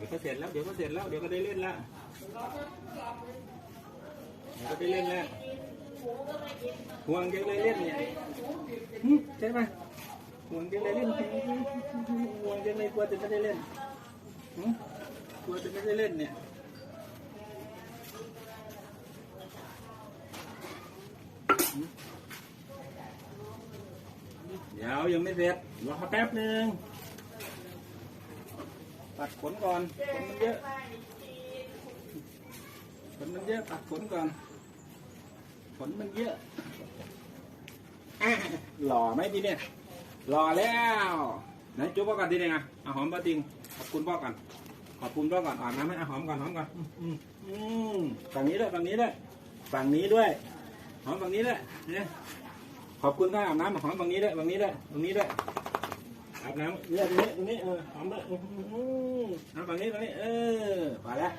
ดี๋ยวก็เสร็จแล้ว เดี๋ยวก็เสร็จแล้ว เดี๋ยวก็ได้เล่นและเดี๋ยวก็ได้เล่นแล้วห่วงยังเลยเล่นเนี่ยใช่ไหมห่วงยังเลยเล่นห่วงยังเลยกลัวจะไม่ได้เล่นหึกลัวจะไม่ได้เล่นเนี่ยเดี๋ยวยังไม่เสร็จรอแป๊บหนึ่ง ตัดขนก่อนขนมันเยอะขนมันเยอะตัดขนก่อนขนมันเยอะหล่อไหมทีเนี่ยหล่อแล้วไหนจุ๊บพ่อก่อนทีเนี่ยอะเอาหอมป้าติงขอบคุณพ่อก่อนขอบคุณพ่อก่อนอาบน้ำให้อาหอมก่อนหอมก่อนอืมอือฝั่งนี้ด้วยฝั่งนี้ด้วยฝั่งนี้ด้วยหอมฝั่งนี้ด้วยเนี่ยขอบคุณก็อาบน้ำหอมฝั่งนี้ด้วยฝั่งนี้ด้วยฝั่งนี้ด้วย อาบน้ำเนี่ยตรงนี้ตรงนี้เออหอมเลยน้ำฝั่งนี้ตรงนี้เออไปแล้ว